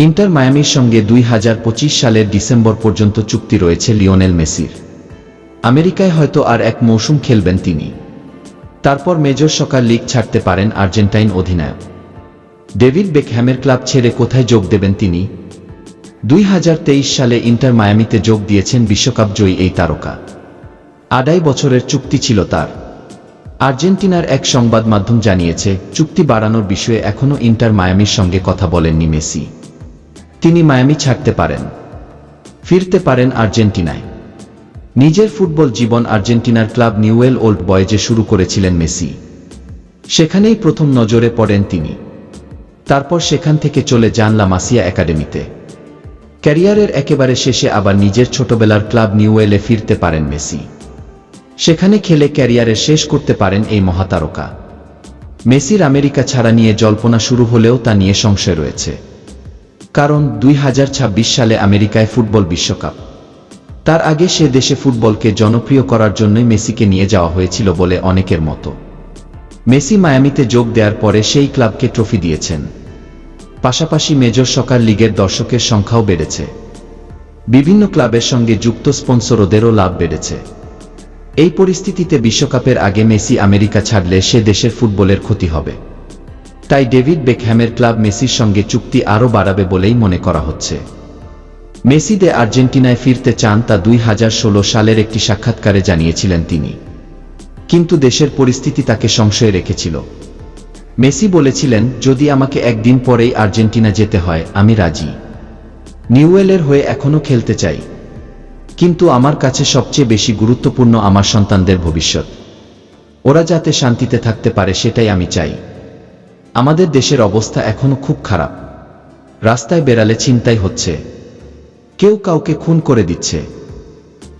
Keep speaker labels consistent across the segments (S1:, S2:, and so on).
S1: Inter মায়ামির সঙ্গে দুই হাজার পঁচিশ সালের ডিসেম্বর পর্যন্ত চুক্তি রয়েছে লিওনেল মেসির। আমেরিকায় হয়তো আর এক মৌসুম খেলবেন তিনি। তারপর মেজর সকার লিগ ছাড়তে পারেন আর্জেন্টাইন অধিনায়ক। ডেভিড বেকহ্যামের ক্লাব ছেড়ে কোথায় যোগ দেবেন তিনি? দুই হাজার তেইশ সালে ইন্টার মায়ামিতে যোগ দিয়েছেন বিশ্বকাপ জয়ী এই তারকা। আড়াই বছরের চুক্তি ছিল তার। আর্জেন্টিনার এক সংবাদ মাধ্যম জানিয়েছে, চুক্তি বাড়ানোর বিষয়ে এখনও ইন্টার মায়ামির সঙ্গে কথা বলেননি মেসি। তিনি মায়ামি ছাড়তে পারেন। ফিরতে পারেন আর্জেন্টিনায়। নিজের ফুটবল জীবন আর্জেন্টিনার ক্লাব নিউয়েল ওল্ড বয়েজে শুরু করেছিলেন মেসি। সেখানেই প্রথম নজরে পড়েন তিনি। তারপর সেখান থেকে চলে যান লা মাসিয়া একাডেমিতে। ক্যারিয়ারের একেবারে শেষে আবার নিজের ছোটবেলার ক্লাব নিউয়েলে ফিরতে পারেন মেসি। সেখানে খেলে ক্যারিয়ারে শেষ করতে পারেন এই মহাতারকা। মেসির আমেরিকা ছাড়া নিয়ে জল্পনা শুরু হলেও তা নিয়ে সংশয় রয়েছে। কারণ দুই হাজার ছাব্বিশ সালে আমেরিকায় ফুটবল বিশ্বকাপ। তার আগে সে দেশে ফুটবলকে জনপ্রিয় করার জন্যই মেসিকে নিয়ে যাওয়া হয়েছিল বলে অনেকের মতো। মেসি মায়ামিতে যোগ দেওয়ার পরে সেই ক্লাবকে ট্রফি দিয়েছেন। পাশাপাশি মেজর সকার লিগের দর্শকের সংখ্যাও বেড়েছে। বিভিন্ন ক্লাবের সঙ্গে যুক্ত স্পন্সরদেরও লাভ বেড়েছে। এই পরিস্থিতিতে বিশ্বকাপের আগে মেসি আমেরিকা ছাড়লে সে দেশের ফুটবলের ক্ষতি হবে। তাই ডেভিড বেকহ্যামের ক্লাব মেসির সঙ্গে চুক্তি আরও বাড়াবে বলেই মনে করা হচ্ছে। মেসি দে আর্জেন্টিনায় ফিরতে চান তা দুই হাজার ষোলো সালের একটি সাক্ষাৎকারে জানিয়েছিলেন তিনি। কিন্তু দেশের পরিস্থিতি তাকে সংশয়ে রেখেছিল। মেসি বলেছিলেন, যদি আমাকে একদিন পরেই আর্জেন্টিনা যেতে হয়, আমি রাজি। নিউয়েলের হয়ে এখনও খেলতে চাই। কিন্তু আমার কাছে সবচেয়ে বেশি গুরুত্বপূর্ণ আমার সন্তানদের ভবিষ্যৎ। ওরা যাতে শান্তিতে থাকতে পারে, সেটাই আমি চাই। আমাদের দেশের অবস্থা এখনও খুব খারাপ। রাস্তায় বেড়ালে চিন্তাই হচ্ছে। কেউ কাউকে খুন করে দিচ্ছে।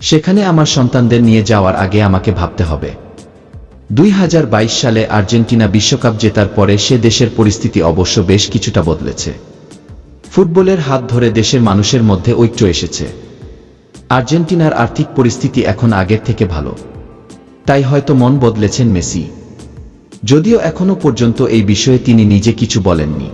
S1: সেখানে আমার সন্তানদের নিয়ে যাওয়ার আগে আমাকে ভাবতে হবে। দুই হাজার বাইশ সালে আর্জেন্টিনা বিশ্বকাপ জেতার পরে সে দেশের পরিস্থিতি অবশ্য বেশ কিছুটা বদলেছে। ফুটবলের হাত ধরে দেশের মানুষের মধ্যে ঐক্য এসেছে। আর্জেন্টিনার আর্থিক পরিস্থিতি এখন আগের থেকে ভালো। তাই হয়তো মন বদলেছেন মেসি। যদিও এখনও পর্যন্ত এই বিষয়ে তিনি নিজে কিছু বলেননি।